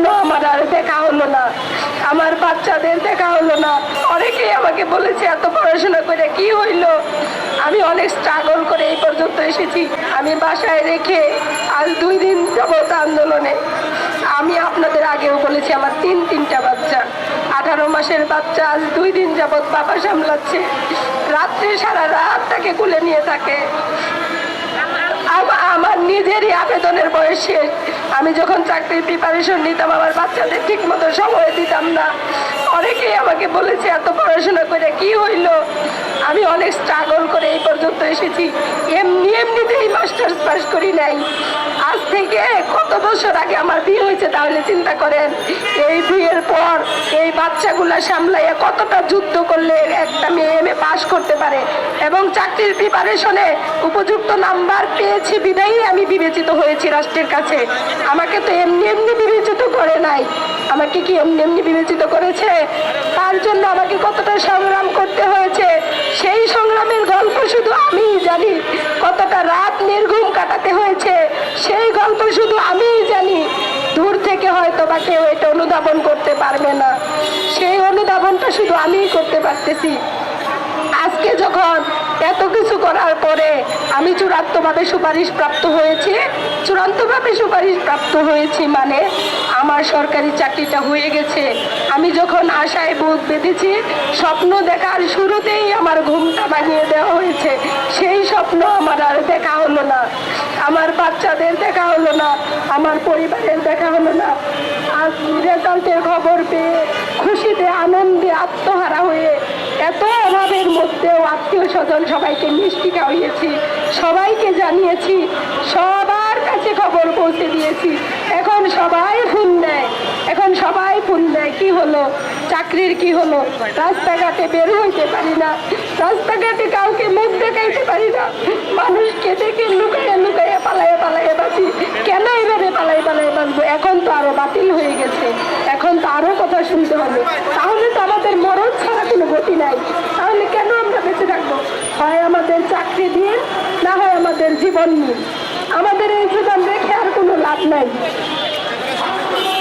স্বপ্ন আমার আর দেখা হলো না। আমার বাচ্চাদের দেখা হলো না। অনেকেই আমাকে বলেছে, এত পড়াশোনা করে কি হইল? আমি অনেক স্ট্রাগল করে এই পর্যন্ত এসেছি। আমি বাসায় রেখে আজ দুই দিন যাবত আন্দোলনে। আমি আপনাদের আগেও বলেছি, আমার তিন তিনটা বাচ্চা। আঠারো মাসের বাচ্চা আজ দুই দিন যাবত বাবা সামলাচ্ছে। রাত্রে সারা রাত তাকে কুলে নিয়ে থাকে। আমার নিজেরই আবেদনের বয়স শেষ। আমি যখন চাকরির প্রিপারেশন নিতাম, আমার বাচ্চাদের ঠিক মতো সময় দিতাম না। অনেকেই আমাকে বলেছে, এত পড়াশোনা করে কি হইল? আমি অনেক স্ট্রাগল করে এই পর্যন্ত এসেছি। এমনি এমনিতেই মাস্টার্স পাস করি নাই। আজ থেকে কত বছর আগে আমার বিয়ে হয়েছে, তাহলে চিন্তা করেন, এই বিয়ের পর বাচ্চাগুলা সামলাইয়া কতটা যুদ্ধ করলে একটা মেয়ে এম পাশ করতে পারে? এবং চাকরির প্রিপারেশনে উপযুক্ত নাম্বার পেয়েছি বিদায়ী আমি বিবেচিত হয়েছি রাষ্ট্রের কাছে। আমাকে তো এমনি এমনি বিবেচিত করে নাই। আমাকে কি এমনি এমনি বিবেচিত করেছে? তার জন্য আমাকে কতটা সংগ্রাম করতে হয়েছে হয়তো কেউ এটা অনুধাবন করতে পারবে না। সেই অনুধাবনটা শুধু আমিই করতে পারতেছি। আজকে যখন এত কিছু করার পরে আমি চূড়ান্তভাবে সুপারিশ প্রাপ্ত হয়েছি। চূড়ান্তভাবে সুপারিশ প্রাপ্ত হয়েছি মানে আমার সরকারি চাকরিটা হয়ে গেছে। আমি যখন আশায় বুক বেঁধেছি, স্বপ্ন দেখার শুরুতেই আমার ঘুমটা ভাঙিয়ে দেওয়া হয়েছে। সেই স্বপ্ন আমার আর দেখা হলো না। আমার বাচ্চাদের দেখা হলো না। আমার পরিবারের দেখা হলো না। আর রেজাল্টের খবর পেয়ে খুশিতে, আনন্দে, আত্মহারা হয়ে এত অভাবের মধ্যেও আত্মীয় স্বজন সবাইকে মিষ্টি খাওয়িয়েছি সবাইকে জানিয়েছি, সবার কাছে খবর পৌঁছে দিয়েছি। এখন সবাই ফুল দেয় এখন সবাই ফুল দেয় কি হলো? চাকরির কি হলো? রাস্তাঘাটে বের হইতে পারি না, রাস্তাঘাটে কাউকে মুখ দেখাইতে পারি না। মানুষকে দেখে লুকাইয়া লুকাইয়া পালাইয়া পালাইয়া বাঁচি কেন এইভাবে পালাই পালাই বাঁচবো এখন তো আরও বাতিল হয়ে গেছে এখন তো আরও কথা শুনতে হবে। তাহলে তো আমাদের মরণ ছাড়া কোনো গতি নাই। তাহলে কেন আমরা বেঁচে থাকব? হয় আমাদের চাকরি দিন না হয় আমাদের জীবন নিয়ে। আমাদের এই জীবন রেখে আর কোনো লাভ নাই।